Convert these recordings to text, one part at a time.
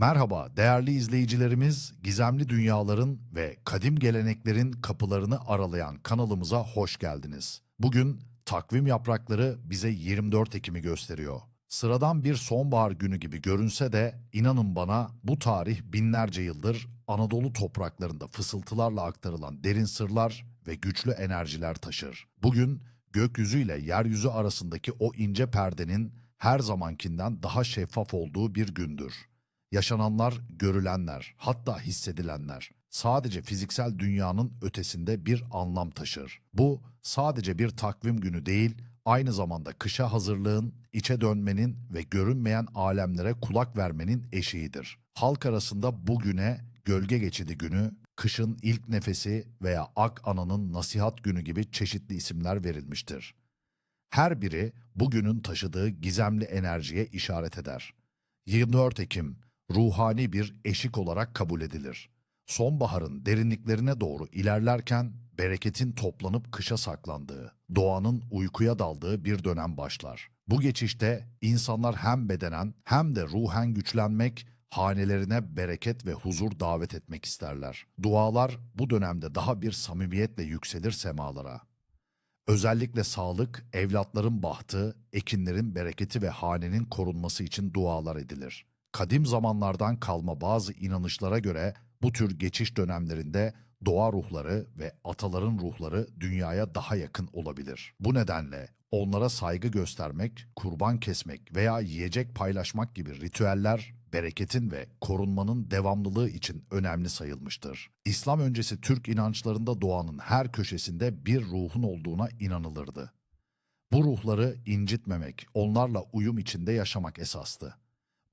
Merhaba değerli izleyicilerimiz, gizemli dünyaların ve kadim geleneklerin kapılarını aralayan kanalımıza hoş geldiniz. Bugün takvim yaprakları bize 24 Ekim'i gösteriyor. Sıradan bir sonbahar günü gibi görünse de inanın bana bu tarih binlerce yıldır Anadolu topraklarında fısıltılarla aktarılan derin sırlar ve güçlü enerjiler taşır. Bugün gökyüzü ile yeryüzü arasındaki o ince perdenin her zamankinden daha şeffaf olduğu bir gündür. Yaşananlar, görülenler, hatta hissedilenler sadece fiziksel dünyanın ötesinde bir anlam taşır. Bu sadece bir takvim günü değil, aynı zamanda kışa hazırlığın, içe dönmenin ve görünmeyen alemlere kulak vermenin eşiğidir. Halk arasında bugüne gölge geçidi günü, kışın ilk nefesi veya ak ananın nasihat günü gibi çeşitli isimler verilmiştir. Her biri bugünün taşıdığı gizemli enerjiye işaret eder. 24 Ekim ruhani bir eşik olarak kabul edilir. Sonbaharın derinliklerine doğru ilerlerken bereketin toplanıp kışa saklandığı, doğanın uykuya daldığı bir dönem başlar. Bu geçişte insanlar hem bedenen hem de ruhen güçlenmek, hanelerine bereket ve huzur davet etmek isterler. Dualar bu dönemde daha bir samimiyetle yükselir semalara. Özellikle sağlık, evlatların bahtı, ekinlerin bereketi ve hanenin korunması için dualar edilir. Kadim zamanlardan kalma bazı inanışlara göre bu tür geçiş dönemlerinde doğa ruhları ve ataların ruhları dünyaya daha yakın olabilir. Bu nedenle onlara saygı göstermek, kurban kesmek veya yiyecek paylaşmak gibi ritüeller bereketin ve korunmanın devamlılığı için önemli sayılmıştır. İslam öncesi Türk inançlarında doğanın her köşesinde bir ruhun olduğuna inanılırdı. Bu ruhları incitmemek, onlarla uyum içinde yaşamak esastı.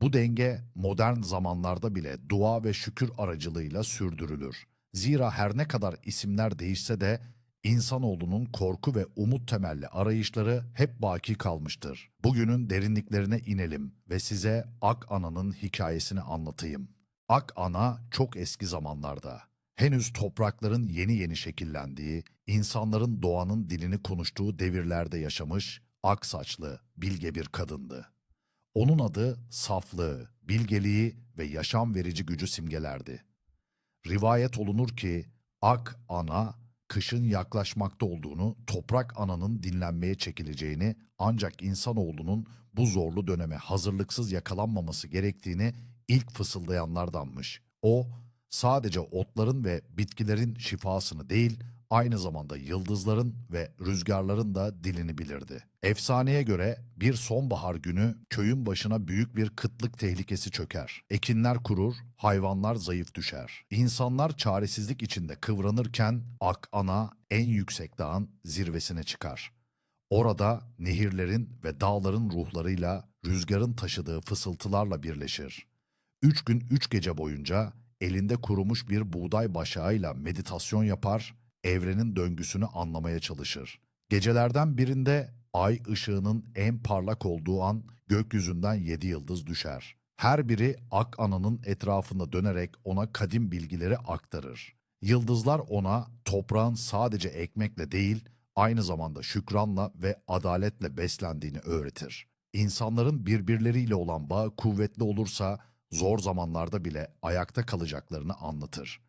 Bu denge modern zamanlarda bile dua ve şükür aracılığıyla sürdürülür. Zira her ne kadar isimler değişse de insanoğlunun korku ve umut temelli arayışları hep baki kalmıştır. Bugünün derinliklerine inelim ve size Ak Ana'nın hikayesini anlatayım. Ak Ana çok eski zamanlarda, henüz toprakların yeni yeni şekillendiği, insanların doğanın dilini konuştuğu devirlerde yaşamış, ak saçlı, bilge bir kadındı. Onun adı saflığı, bilgeliği ve yaşam verici gücü simgelerdi. Rivayet olunur ki Ak Ana kışın yaklaşmakta olduğunu, toprak ananın dinlenmeye çekileceğini ancak insanoğlunun bu zorlu döneme hazırlıksız yakalanmaması gerektiğini ilk fısıldayanlardanmış. O sadece otların ve bitkilerin şifasını değil, aynı zamanda yıldızların ve rüzgarların da dilini bilirdi. Efsaneye göre bir sonbahar günü köyün başına büyük bir kıtlık tehlikesi çöker. Ekinler kurur, hayvanlar zayıf düşer. İnsanlar çaresizlik içinde kıvranırken Ak Ana en yüksek dağın zirvesine çıkar. Orada nehirlerin ve dağların ruhlarıyla rüzgarın taşıdığı fısıltılarla birleşir. Üç gün üç gece boyunca elinde kurumuş bir buğday başağıyla meditasyon yapar, evrenin döngüsünü anlamaya çalışır. Gecelerden birinde ay ışığının en parlak olduğu an gökyüzünden yedi yıldız düşer. Her biri Ak Ana'nın etrafında dönerek ona kadim bilgileri aktarır. Yıldızlar ona toprağın sadece ekmekle değil, aynı zamanda şükranla ve adaletle beslendiğini öğretir. İnsanların birbirleriyle olan bağı kuvvetli olursa zor zamanlarda bile ayakta kalacaklarını anlatır.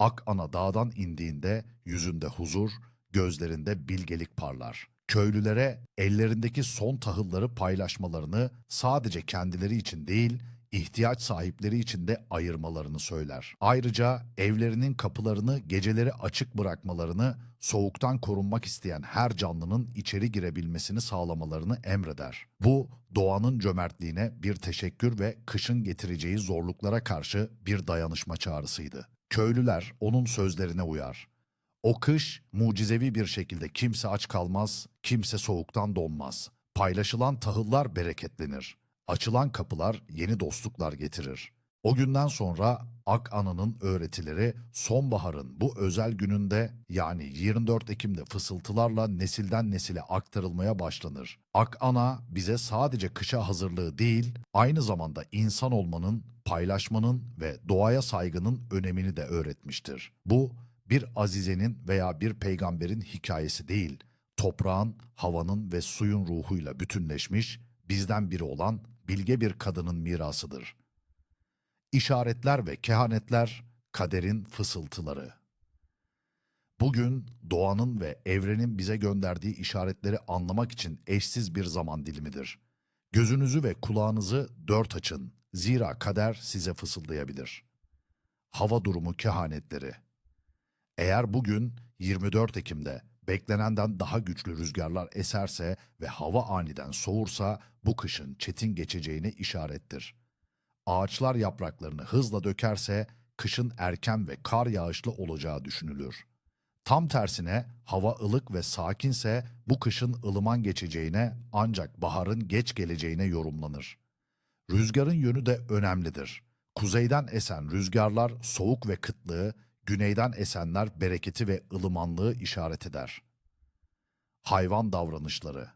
Ak ana dağdan indiğinde yüzünde huzur, gözlerinde bilgelik parlar. Köylülere ellerindeki son tahılları paylaşmalarını sadece kendileri için değil, ihtiyaç sahipleri için de ayırmalarını söyler. Ayrıca evlerinin kapılarını geceleri açık bırakmalarını, soğuktan korunmak isteyen her canlının içeri girebilmesini sağlamalarını emreder. Bu, doğanın cömertliğine bir teşekkür ve kışın getireceği zorluklara karşı bir dayanışma çağrısıydı. Köylüler onun sözlerine uyar. O kış mucizevi bir şekilde kimse aç kalmaz, kimse soğuktan donmaz. Paylaşılan tahıllar bereketlenir. Açılan kapılar yeni dostluklar getirir. O günden sonra Ak Ana'nın öğretileri sonbaharın bu özel gününde yani 24 Ekim'de fısıltılarla nesilden nesile aktarılmaya başlanır. Ak Ana bize sadece kışa hazırlığı değil, aynı zamanda insan olmanın, paylaşmanın ve doğaya saygının önemini de öğretmiştir. Bu bir azizenin veya bir peygamberin hikayesi değil, toprağın, havanın ve suyun ruhuyla bütünleşmiş, bizden biri olan bilge bir kadının mirasıdır. İşaretler ve kehanetler kaderin fısıltıları. Bugün doğanın ve evrenin bize gönderdiği işaretleri anlamak için eşsiz bir zaman dilimidir. Gözünüzü ve kulağınızı dört açın. Zira kader size fısıldayabilir. Hava durumu kehanetleri. Eğer bugün 24 Ekim'de beklenenden daha güçlü rüzgarlar eserse ve hava aniden soğursa bu kışın çetin geçeceğine işarettir. Ağaçlar yapraklarını hızla dökerse kışın erken ve kar yağışlı olacağı düşünülür. Tam tersine hava ılık ve sakinse bu kışın ılıman geçeceğine ancak baharın geç geleceğine yorumlanır. Rüzgarın yönü de önemlidir. Kuzeyden esen rüzgarlar soğuk ve kıtlığı, güneyden esenler bereketi ve ılımanlığı işaret eder. Hayvan davranışları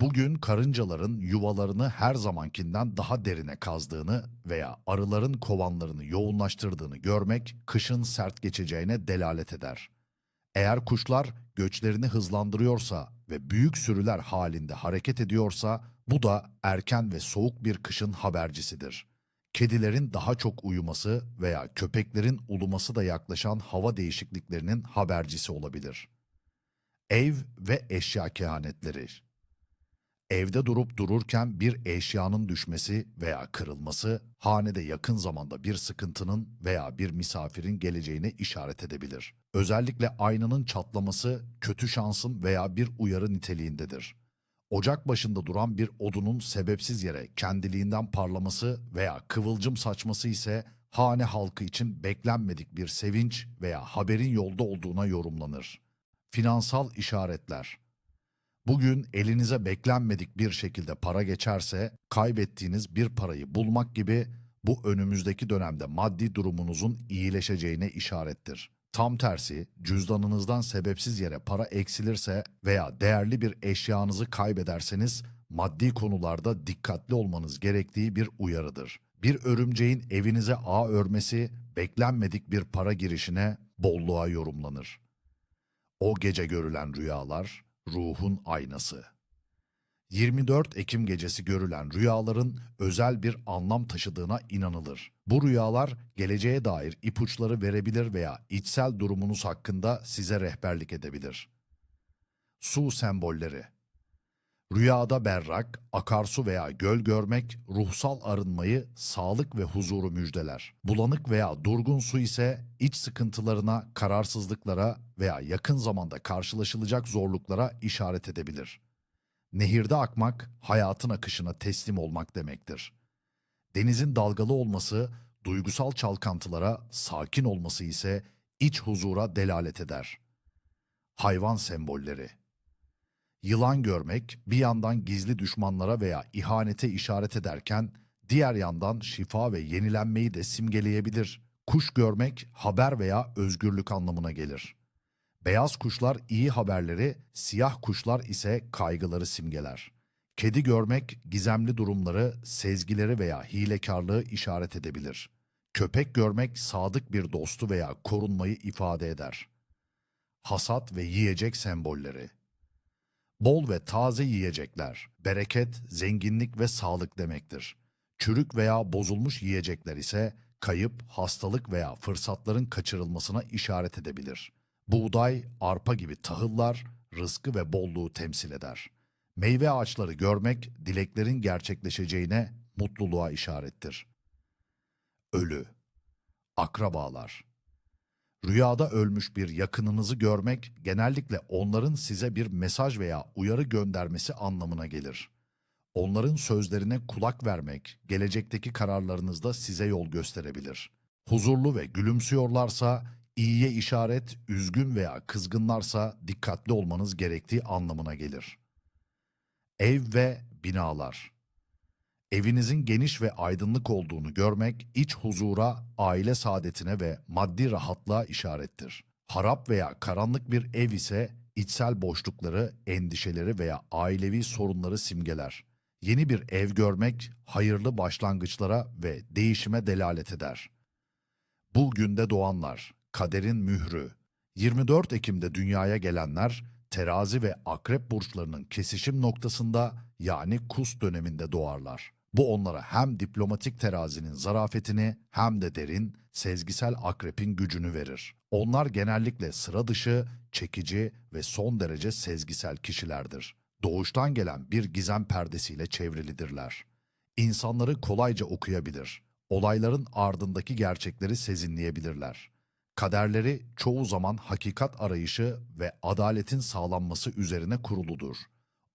Bugün karıncaların yuvalarını her zamankinden daha derine kazdığını veya arıların kovanlarını yoğunlaştırdığını görmek kışın sert geçeceğine delalet eder. Eğer kuşlar göçlerini hızlandırıyorsa ve büyük sürüler halinde hareket ediyorsa bu da erken ve soğuk bir kışın habercisidir. Kedilerin daha çok uyuması veya köpeklerin uluması da yaklaşan hava değişikliklerinin habercisi olabilir. Ev ve eşya kehanetleri Evde durup dururken bir eşyanın düşmesi veya kırılması, hanede yakın zamanda bir sıkıntının veya bir misafirin geleceğine işaret edebilir. Özellikle aynanın çatlaması kötü şansın veya bir uyarı niteliğindedir. Ocak başında duran bir odunun sebepsiz yere kendiliğinden parlaması veya kıvılcım saçması ise hane halkı için beklenmedik bir sevinç veya haberin yolda olduğuna yorumlanır. Finansal işaretler Bugün elinize beklenmedik bir şekilde para geçerse kaybettiğiniz bir parayı bulmak gibi bu önümüzdeki dönemde maddi durumunuzun iyileşeceğine işarettir. Tam tersi cüzdanınızdan sebepsiz yere para eksilirse veya değerli bir eşyanızı kaybederseniz maddi konularda dikkatli olmanız gerektiği bir uyarıdır. Bir örümceğin evinize ağ örmesi beklenmedik bir para girişine, bolluğa yorumlanır. O gece görülen rüyalar ruhun aynası. 24 Ekim gecesi görülen rüyaların özel bir anlam taşıdığına inanılır. Bu rüyalar geleceğe dair ipuçları verebilir veya içsel durumunuz hakkında size rehberlik edebilir. Su sembolleri Rüyada berrak, akarsu veya göl görmek ruhsal arınmayı, sağlık ve huzuru müjdeler. Bulanık veya durgun su ise iç sıkıntılarına, kararsızlıklara veya yakın zamanda karşılaşılacak zorluklara işaret edebilir. Nehirde akmak, hayatın akışına teslim olmak demektir. Denizin dalgalı olması, duygusal çalkantılara sakin olması ise iç huzura delalet eder. Hayvan sembolleri Yılan görmek bir yandan gizli düşmanlara veya ihanete işaret ederken diğer yandan şifa ve yenilenmeyi de simgeleyebilir. Kuş görmek haber veya özgürlük anlamına gelir. Beyaz kuşlar iyi haberleri, siyah kuşlar ise kaygıları simgeler. Kedi görmek gizemli durumları, sezgileri veya hilekarlığı işaret edebilir. Köpek görmek sadık bir dostu veya korunmayı ifade eder. Hasat ve yiyecek sembolleri Bol ve taze yiyecekler, bereket, zenginlik ve sağlık demektir. Çürük veya bozulmuş yiyecekler ise kayıp, hastalık veya fırsatların kaçırılmasına işaret edebilir. Buğday, arpa gibi tahıllar rızkı ve bolluğu temsil eder. Meyve ağaçları görmek dileklerin gerçekleşeceğine, mutluluğa işarettir. Ölü, akrabalar, Rüyada ölmüş bir yakınınızı görmek genellikle onların size bir mesaj veya uyarı göndermesi anlamına gelir. Onların sözlerine kulak vermek gelecekteki kararlarınızda size yol gösterebilir. Huzurlu ve gülümsüyorlarsa iyiye işaret, üzgün veya kızgınlarsa dikkatli olmanız gerektiği anlamına gelir. Ev ve binalar Evinizin geniş ve aydınlık olduğunu görmek iç huzura, aile saadetine ve maddi rahatlığa işarettir. Harap veya karanlık bir ev ise içsel boşlukları, endişeleri veya ailevi sorunları simgeler. Yeni bir ev görmek hayırlı başlangıçlara ve değişime delalet eder. Bu günde doğanlar, kaderin mührü. 24 Ekim'de dünyaya gelenler terazi ve akrep burçlarının kesişim noktasında yani kus döneminde doğarlar. Bu onlara hem diplomatik terazinin zarafetini hem de derin, sezgisel akrepin gücünü verir. Onlar genellikle sıra dışı, çekici ve son derece sezgisel kişilerdir. Doğuştan gelen bir gizem perdesiyle çevrilidirler. İnsanları kolayca okuyabilir. Olayların ardındaki gerçekleri sezinleyebilirler. Kaderleri çoğu zaman hakikat arayışı ve adaletin sağlanması üzerine kuruludur.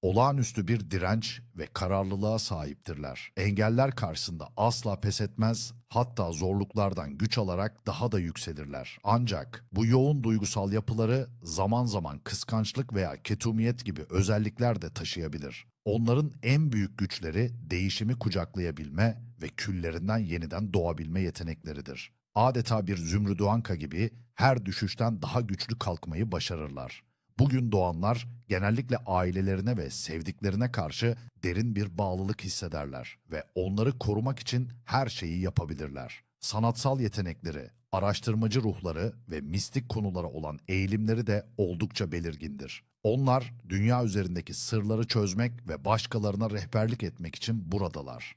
Olağanüstü bir direnç ve kararlılığa sahiptirler. Engeller karşısında asla pes etmez, hatta zorluklardan güç alarak daha da yükselirler. Ancak bu yoğun duygusal yapıları zaman zaman kıskançlık veya ketumiyet gibi özellikler de taşıyabilir. Onların en büyük güçleri değişimi kucaklayabilme ve küllerinden yeniden doğabilme yetenekleridir. Adeta bir zümrüdüanka gibi her düşüşten daha güçlü kalkmayı başarırlar. Bugün doğanlar genellikle ailelerine ve sevdiklerine karşı derin bir bağlılık hissederler ve onları korumak için her şeyi yapabilirler. Sanatsal yetenekleri, araştırmacı ruhları ve mistik konulara olan eğilimleri de oldukça belirgindir. Onlar dünya üzerindeki sırları çözmek ve başkalarına rehberlik etmek için buradalar.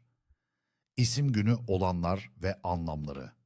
İsim günü olanlar ve anlamları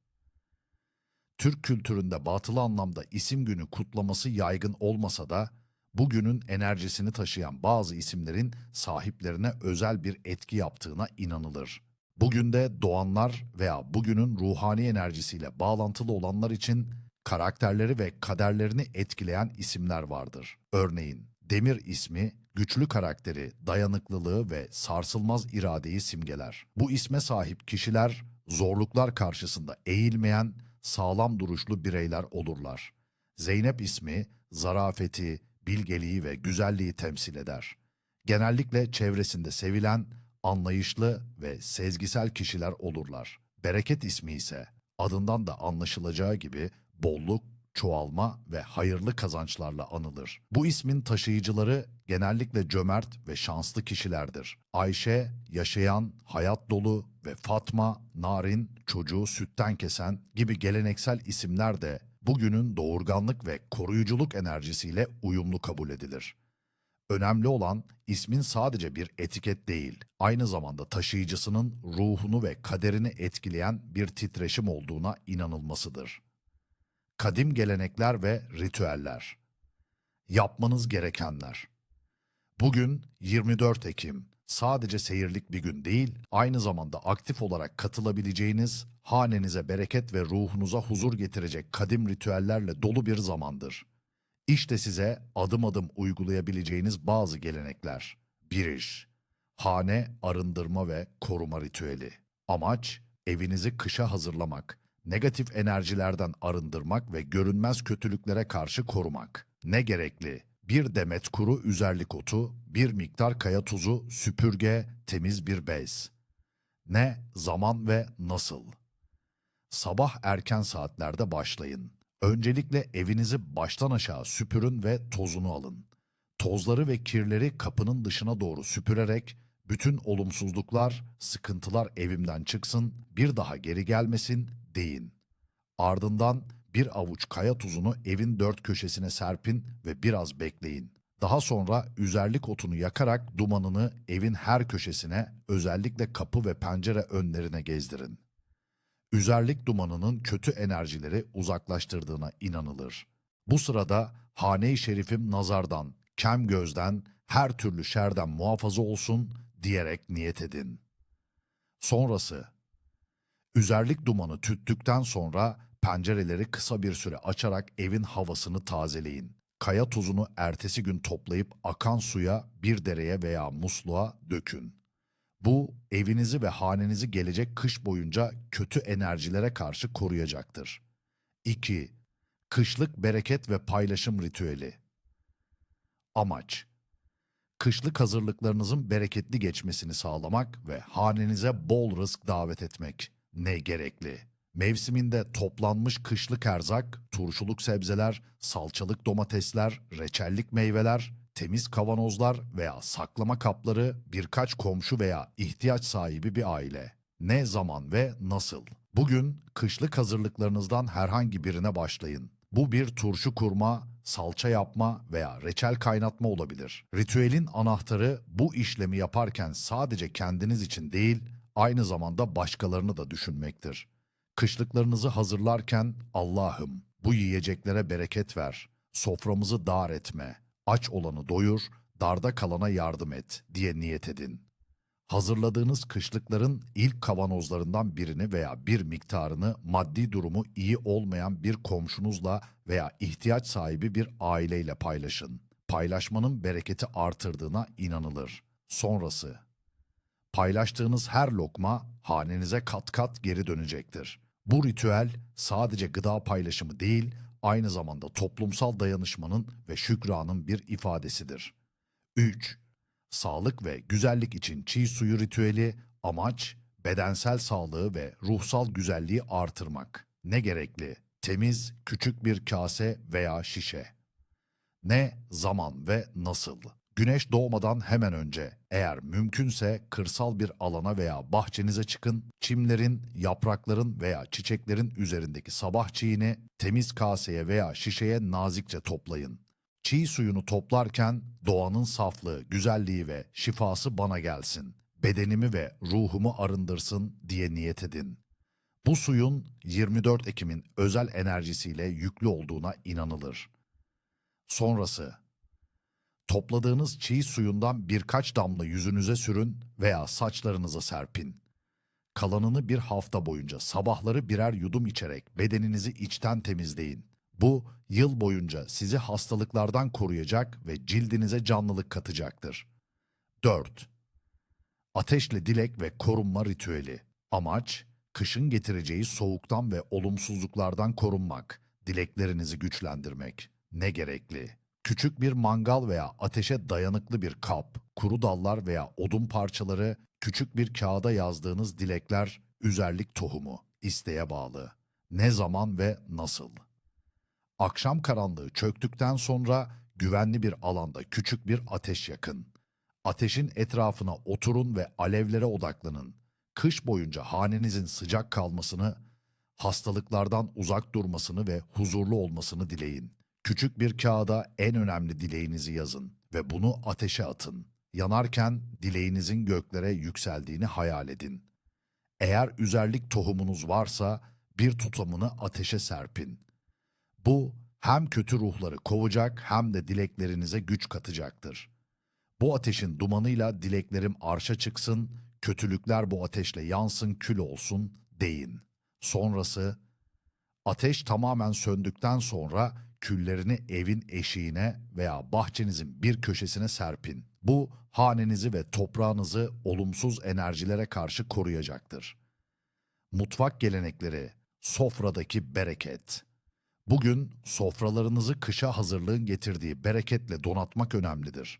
Türk kültüründe batılı anlamda isim günü kutlaması yaygın olmasa da bugünün enerjisini taşıyan bazı isimlerin sahiplerine özel bir etki yaptığına inanılır. Bugün de doğanlar veya bugünün ruhani enerjisiyle bağlantılı olanlar için karakterleri ve kaderlerini etkileyen isimler vardır. Örneğin Demir ismi güçlü karakteri, dayanıklılığı ve sarsılmaz iradeyi simgeler. Bu isme sahip kişiler zorluklar karşısında eğilmeyen, sağlam duruşlu bireyler olurlar. Zeynep ismi zarafeti, bilgeliği ve güzelliği temsil eder. Genellikle çevresinde sevilen, anlayışlı ve sezgisel kişiler olurlar. Bereket ismi ise adından da anlaşılacağı gibi bolluk, çoğalma ve hayırlı kazançlarla anılır. Bu ismin taşıyıcıları genellikle cömert ve şanslı kişilerdir. Ayşe, yaşayan, hayat dolu ve Fatma, narin, çocuğu sütten kesen gibi geleneksel isimler de bugünün doğurganlık ve koruyuculuk enerjisiyle uyumlu kabul edilir. Önemli olan ismin sadece bir etiket değil, aynı zamanda taşıyıcısının ruhunu ve kaderini etkileyen bir titreşim olduğuna inanılmasıdır. Kadim gelenekler ve ritüeller. Yapmanız gerekenler. Bugün 24 Ekim sadece seyirlik bir gün değil, aynı zamanda aktif olarak katılabileceğiniz, hanenize bereket ve ruhunuza huzur getirecek kadim ritüellerle dolu bir zamandır. İşte size adım adım uygulayabileceğiniz bazı gelenekler. Bir iş, hane arındırma ve koruma ritüeli. Amaç, evinizi kışa hazırlamak, negatif enerjilerden arındırmak ve görünmez kötülüklere karşı korumak. Ne gerekli? Bir demet kuru üzerlik otu, bir miktar kaya tuzu, süpürge, temiz bir bez. Ne, zaman ve nasıl? Sabah erken saatlerde başlayın. Öncelikle evinizi baştan aşağı süpürün ve tozunu alın. Tozları ve kirleri kapının dışına doğru süpürerek bütün olumsuzluklar, sıkıntılar evimden çıksın, bir daha geri gelmesin deyin. Ardından bir avuç kaya tuzunu evin dört köşesine serpin ve biraz bekleyin. Daha sonra üzerlik otunu yakarak dumanını evin her köşesine, özellikle kapı ve pencere önlerine gezdirin. Üzerlik dumanının kötü enerjileri uzaklaştırdığına inanılır. Bu sırada hane-i şerifim nazardan, kem gözden, her türlü şerden muhafaza olsun diyerek niyet edin. Sonrası Üzerlik dumanı tüttükten sonra pencereleri kısa bir süre açarak evin havasını tazeleyin. Kaya tuzunu ertesi gün toplayıp akan suya, bir dereye veya musluğa dökün. Bu evinizi ve hanenizi gelecek kış boyunca kötü enerjilere karşı koruyacaktır. 2. Kışlık bereket ve paylaşım ritüeli. Amaç Kışlık hazırlıklarınızın bereketli geçmesini sağlamak ve hanenize bol rızk davet etmek ne gerekli? Mevsiminde toplanmış kışlık erzak, turşuluk sebzeler, salçalık domatesler, reçellik meyveler, temiz kavanozlar veya saklama kapları birkaç komşu veya ihtiyaç sahibi bir aile. Ne zaman ve nasıl? Bugün kışlık hazırlıklarınızdan herhangi birine başlayın. Bu bir turşu kurma, salça yapma veya reçel kaynatma olabilir. Ritüelin anahtarı bu işlemi yaparken sadece kendiniz için değil, aynı zamanda başkalarını da düşünmektir. Kışlıklarınızı hazırlarken Allah'ım bu yiyeceklere bereket ver, soframızı dar etme, aç olanı doyur, darda kalana yardım et diye niyet edin. Hazırladığınız kışlıkların ilk kavanozlarından birini veya bir miktarını maddi durumu iyi olmayan bir komşunuzla veya ihtiyaç sahibi bir aileyle paylaşın. Paylaşmanın bereketi artırdığına inanılır. Sonrası Paylaştığınız her lokma hanenize kat kat geri dönecektir. Bu ritüel sadece gıda paylaşımı değil, aynı zamanda toplumsal dayanışmanın ve şükranın bir ifadesidir. 3. Sağlık ve güzellik için çiğ suyu ritüeli amaç bedensel sağlığı ve ruhsal güzelliği artırmak. Ne gerekli? Temiz, küçük bir kase veya şişe. Ne, zaman ve nasıl? Güneş doğmadan hemen önce eğer mümkünse kırsal bir alana veya bahçenize çıkın, çimlerin, yaprakların veya çiçeklerin üzerindeki sabah çiğini temiz kaseye veya şişeye nazikçe toplayın. Çiğ suyunu toplarken doğanın saflığı, güzelliği ve şifası bana gelsin. Bedenimi ve ruhumu arındırsın diye niyet edin. Bu suyun 24 Ekim'in özel enerjisiyle yüklü olduğuna inanılır. Sonrası Topladığınız çiğ suyundan birkaç damla yüzünüze sürün veya saçlarınıza serpin. Kalanını bir hafta boyunca sabahları birer yudum içerek bedeninizi içten temizleyin. Bu yıl boyunca sizi hastalıklardan koruyacak ve cildinize canlılık katacaktır. 4. Ateşle dilek ve korunma ritüeli. Amaç, kışın getireceği soğuktan ve olumsuzluklardan korunmak, dileklerinizi güçlendirmek. Ne gerekli? Küçük bir mangal veya ateşe dayanıklı bir kap, kuru dallar veya odun parçaları, küçük bir kağıda yazdığınız dilekler, üzerlik tohumu, isteğe bağlı. Ne zaman ve nasıl? Akşam karanlığı çöktükten sonra güvenli bir alanda küçük bir ateş yakın. Ateşin etrafına oturun ve alevlere odaklanın. Kış boyunca hanenizin sıcak kalmasını, hastalıklardan uzak durmasını ve huzurlu olmasını dileyin. Küçük bir kağıda en önemli dileğinizi yazın ve bunu ateşe atın. Yanarken dileğinizin göklere yükseldiğini hayal edin. Eğer üzerlik tohumunuz varsa bir tutamını ateşe serpin. Bu hem kötü ruhları kovacak hem de dileklerinize güç katacaktır. Bu ateşin dumanıyla dileklerim arşa çıksın, kötülükler bu ateşle yansın kül olsun deyin. Sonrası ateş tamamen söndükten sonra küllerini evin eşiğine veya bahçenizin bir köşesine serpin. Bu hanenizi ve toprağınızı olumsuz enerjilere karşı koruyacaktır. Mutfak gelenekleri, sofradaki bereket. Bugün sofralarınızı kışa hazırlığın getirdiği bereketle donatmak önemlidir.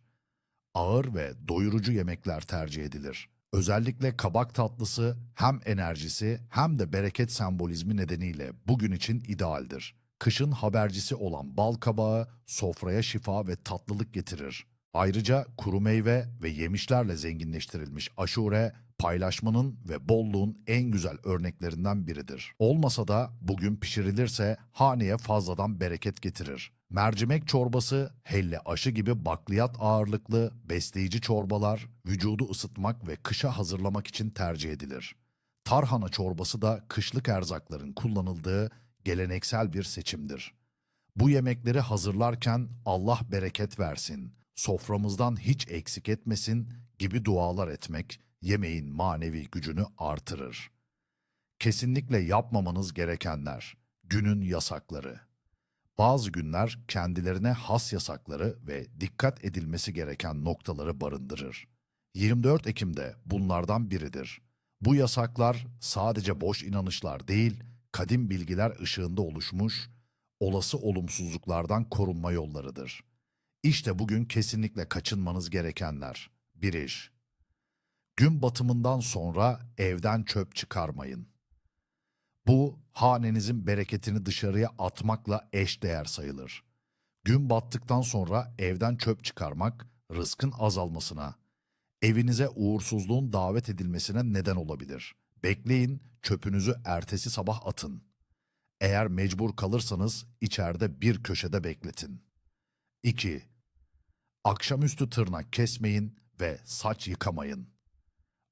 Ağır ve doyurucu yemekler tercih edilir. Özellikle kabak tatlısı hem enerjisi hem de bereket sembolizmi nedeniyle bugün için idealdir. Kışın habercisi olan bal kabağı sofraya şifa ve tatlılık getirir. Ayrıca kuru meyve ve yemişlerle zenginleştirilmiş aşure paylaşmanın ve bolluğun en güzel örneklerinden biridir. Olmasa da bugün pişirilirse haneye fazladan bereket getirir. Mercimek çorbası, helle aşı gibi bakliyat ağırlıklı besleyici çorbalar vücudu ısıtmak ve kışa hazırlamak için tercih edilir. Tarhana çorbası da kışlık erzakların kullanıldığı geleneksel bir seçimdir. Bu yemekleri hazırlarken Allah bereket versin, soframızdan hiç eksik etmesin gibi dualar etmek yemeğin manevi gücünü artırır. Kesinlikle yapmamanız gerekenler, günün yasakları. Bazı günler kendilerine has yasakları ve dikkat edilmesi gereken noktaları barındırır. 24 Ekim'de bunlardan biridir. Bu yasaklar sadece boş inanışlar değil, kadim bilgiler ışığında oluşmuş, olası olumsuzluklardan korunma yollarıdır. İşte bugün kesinlikle kaçınmanız gerekenler. 1 iş. Gün batımından sonra evden çöp çıkarmayın. Bu hanenizin bereketini dışarıya atmakla eşdeğer sayılır. Gün battıktan sonra evden çöp çıkarmak rızkın azalmasına, evinize uğursuzluğun davet edilmesine neden olabilir. Bekleyin, çöpünüzü ertesi sabah atın. Eğer mecbur kalırsanız içeride bir köşede bekletin. 2. Akşamüstü tırnak kesmeyin ve saç yıkamayın.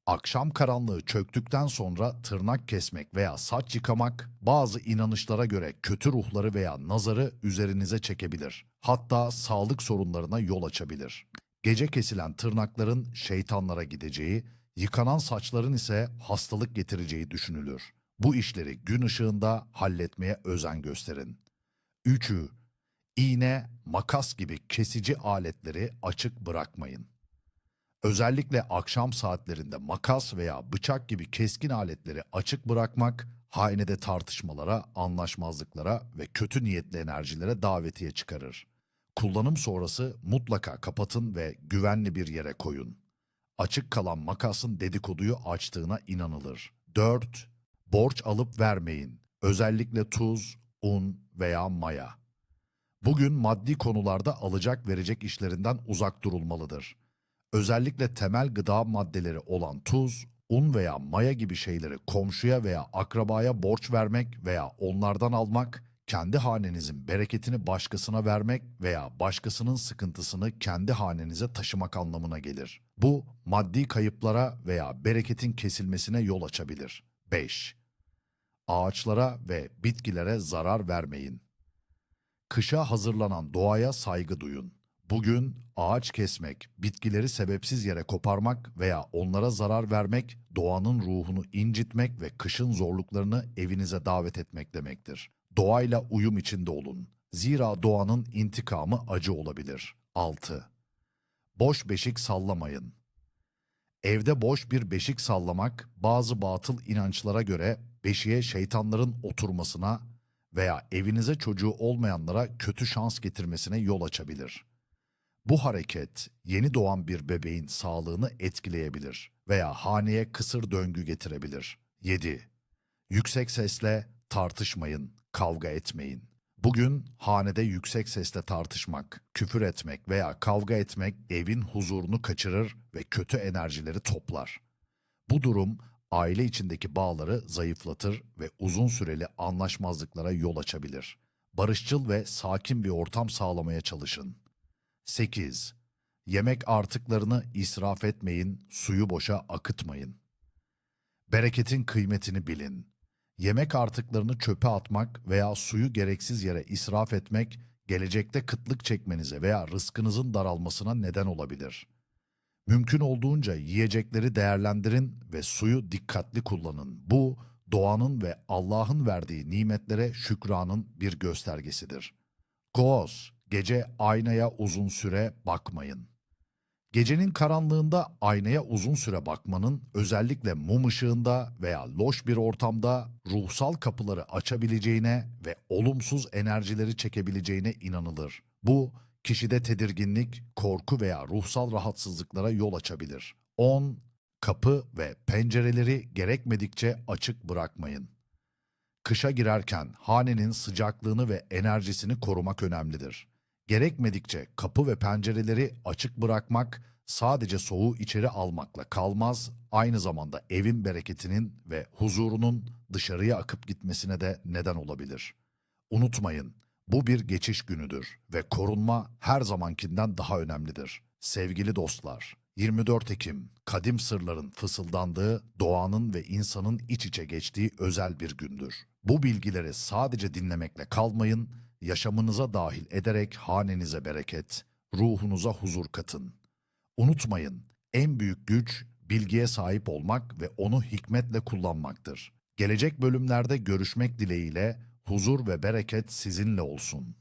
Akşam karanlığı çöktükten sonra tırnak kesmek veya saç yıkamak bazı inanışlara göre kötü ruhları veya nazarı üzerinize çekebilir. Hatta sağlık sorunlarına yol açabilir. Gece kesilen tırnakların şeytanlara gideceği, yıkanan saçların ise hastalık getireceği düşünülür. Bu işleri gün ışığında halletmeye özen gösterin. Üçü, iğne, makas gibi kesici aletleri açık bırakmayın. Özellikle akşam saatlerinde makas veya bıçak gibi keskin aletleri açık bırakmak, hainede tartışmalara, anlaşmazlıklara ve kötü niyetli enerjilere davetiye çıkarır. Kullanım sonrası mutlaka kapatın ve güvenli bir yere koyun. Açık kalan makasın dedikoduyu açtığına inanılır. 4. Borç alıp vermeyin. Özellikle tuz, un veya maya. Bugün maddi konularda alacak verecek işlerinden uzak durulmalıdır. Özellikle temel gıda maddeleri olan tuz, un veya maya gibi şeyleri komşuya veya akrabaya borç vermek veya onlardan almak, kendi hanenizin bereketini başkasına vermek veya başkasının sıkıntısını kendi hanenize taşımak anlamına gelir. Bu maddi kayıplara veya bereketin kesilmesine yol açabilir. 5. Ağaçlara ve bitkilere zarar vermeyin. Kışa hazırlanan doğaya saygı duyun. Bugün ağaç kesmek, bitkileri sebepsiz yere koparmak veya onlara zarar vermek, doğanın ruhunu incitmek ve kışın zorluklarını evinize davet etmek demektir. Doğayla uyum içinde olun. Zira doğanın intikamı acı olabilir. 6. Boş beşik sallamayın. Evde boş bir beşik sallamak bazı batıl inançlara göre beşiğe şeytanların oturmasına veya evinize çocuğu olmayanlara kötü şans getirmesine yol açabilir. Bu hareket yeni doğan bir bebeğin sağlığını etkileyebilir veya haneye kısır döngü getirebilir. 7. Yüksek sesle tartışmayın, kavga etmeyin. Bugün hanede yüksek sesle tartışmak, küfür etmek veya kavga etmek evin huzurunu kaçırır ve kötü enerjileri toplar. Bu durum aile içindeki bağları zayıflatır ve uzun süreli anlaşmazlıklara yol açabilir. Barışçıl ve sakin bir ortam sağlamaya çalışın. 8. Yemek artıklarını israf etmeyin, suyu boşa akıtmayın. Bereketin kıymetini bilin. Yemek artıklarını çöpe atmak veya suyu gereksiz yere israf etmek, gelecekte kıtlık çekmenize veya rızkınızın daralmasına neden olabilir. Mümkün olduğunca yiyecekleri değerlendirin ve suyu dikkatli kullanın. Bu, doğanın ve Allah'ın verdiği nimetlere şükranın bir göstergesidir. Koz, gece aynaya uzun süre bakmayın. Gecenin karanlığında aynaya uzun süre bakmanın özellikle mum ışığında veya loş bir ortamda ruhsal kapıları açabileceğine ve olumsuz enerjileri çekebileceğine inanılır. Bu kişide tedirginlik, korku veya ruhsal rahatsızlıklara yol açabilir. 10. Kapı ve pencereleri gerekmedikçe açık bırakmayın. Kışa girerken hanenin sıcaklığını ve enerjisini korumak önemlidir. Gerekmedikçe kapı ve pencereleri açık bırakmak sadece soğuğu içeri almakla kalmaz, aynı zamanda evin bereketinin ve huzurunun dışarıya akıp gitmesine de neden olabilir. Unutmayın, bu bir geçiş günüdür ve korunma her zamankinden daha önemlidir. Sevgili dostlar, 24 Ekim, kadim sırların fısıldandığı, doğanın ve insanın iç içe geçtiği özel bir gündür. Bu bilgileri sadece dinlemekle kalmayın, yaşamınıza dahil ederek hanenize bereket, ruhunuza huzur katın. Unutmayın, en büyük güç bilgiye sahip olmak ve onu hikmetle kullanmaktır. Gelecek bölümlerde görüşmek dileğiyle huzur ve bereket sizinle olsun.